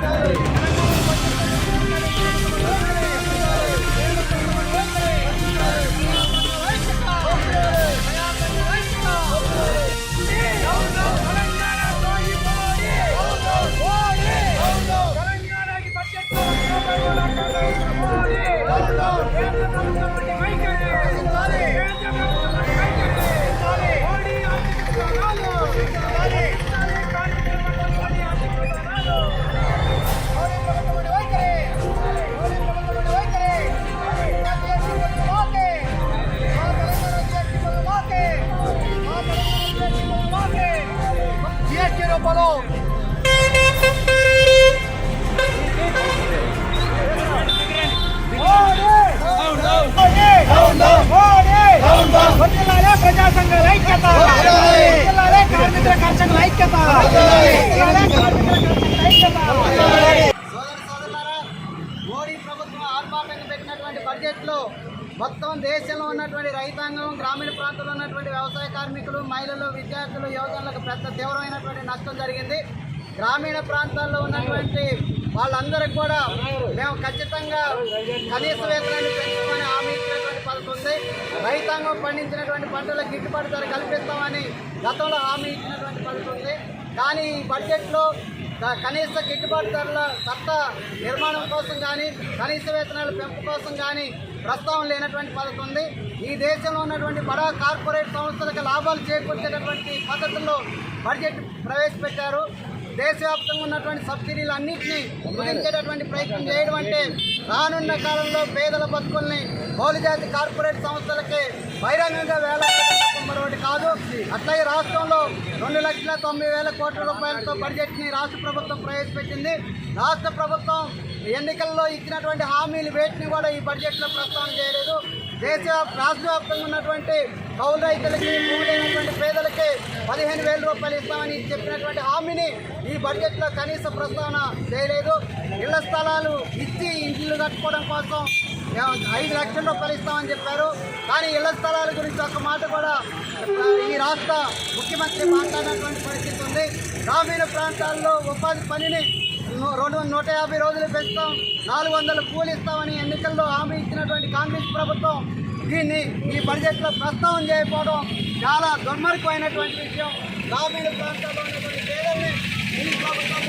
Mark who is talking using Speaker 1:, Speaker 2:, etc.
Speaker 1: Hey! సంఘాల ఐక్యత. కార్మికుల కర్షకుల
Speaker 2: మోడీ ప్రభుత్వం ఆర్పాటంగా పెట్టినటువంటి బడ్జెట్లో మొత్తం దేశంలో ఉన్నటువంటి రైతాంగం గ్రామీణ ప్రాంతాల్లో ఉన్నటువంటి వ్యవసాయ కార్మికులు మహిళలు విద్యార్థులు యువజనులకు పెద్ద తీవ్రమైనటువంటి నష్టం జరిగింది. గ్రామీణ ప్రాంతాల్లో ఉన్నటువంటి వాళ్ళందరికీ కూడా మేము ఖచ్చితంగా కనీస వేతనాన్ని పెంచుతామని రైతాంగం పండించినటువంటి పంటల గిట్టుబాటు ధర కల్పిస్తామని గతంలో హామీ ఇచ్చినటువంటి పథకం ఉంది. కానీ ఈ బడ్జెట్లో కనీస గిట్టుబాటు ధరల చట్ట నిర్మాణం కోసం కానీ కనీస వేతనాల పెంపు కోసం కానీ ప్రస్తావన లేనటువంటి పథకం ఉంది. ఈ దేశంలో ఉన్నటువంటి బడా కార్పొరేట్ సంస్థలకు లాభాలు చేకూర్చేటటువంటి పద్ధతుల్లో బడ్జెట్ ప్రవేశపెట్టారు. దేశవ్యాప్తంగా ఉన్నటువంటి సబ్సిడీలు అన్నింటినీ కుదించేటటువంటి ప్రయత్నం చేయడం అంటే రానున్న కాలంలో పేదల బతుకుల్ని బహుళజాతి కార్పొరేట్ సంస్థలకి బహిరంగంగా వేల మరొకటి కాదు. అట్లాగే రాష్ట్రంలో రెండు లక్షల తొంభై వేల కోట్ల రూపాయలతో బడ్జెట్ని రాష్ట్ర ప్రభుత్వం ప్రవేశపెట్టింది. రాష్ట్ర ప్రభుత్వం ఎన్నికల్లో ఇచ్చినటువంటి హామీలు వేటిని కూడా ఈ బడ్జెట్లో ప్రస్తావన చేయలేదు. దేశ రాష్ట్ర వ్యాప్తంగా ఉన్నటువంటి కౌలు రైతులకి భూమి పేదలకి పదిహేను వేల రూపాయలు ఇస్తామని చెప్పినటువంటి హామీని ఈ బడ్జెట్లో కనీస ప్రస్తావన చేయలేదు. ఇళ్ళ స్థలాలు ఇచ్చి ఇండ్లు కట్టుకోవడం కోసం ఐదు లక్షల రూపాయలు ఇస్తామని చెప్పారు. కానీ ఇళ్ళ స్థలాల గురించి ఒక మాట కూడా ఈ రాష్ట్ర ముఖ్యమంత్రి మాట్లాడినటువంటి పరిస్థితి ఉంది. గ్రామీణ ప్రాంతాల్లో ఉపాధి పనిని రెండు వందల నూట యాభై రోజులు పెంచుతాం. నాలుగు వందలు కూలి ఇస్తామని ఎన్నికల్లో హామీ ఇచ్చినటువంటి కాంగ్రెస్ ప్రభుత్వం దీన్ని ఈ బడ్జెట్లో ప్రస్తావన చేయకపోవడం చాలా దుర్మార్గమైనటువంటి విషయం. గ్రామీణ ప్రాంతాల్లో ఉన్నటువంటి పేదల్ని ఈ ప్రభుత్వం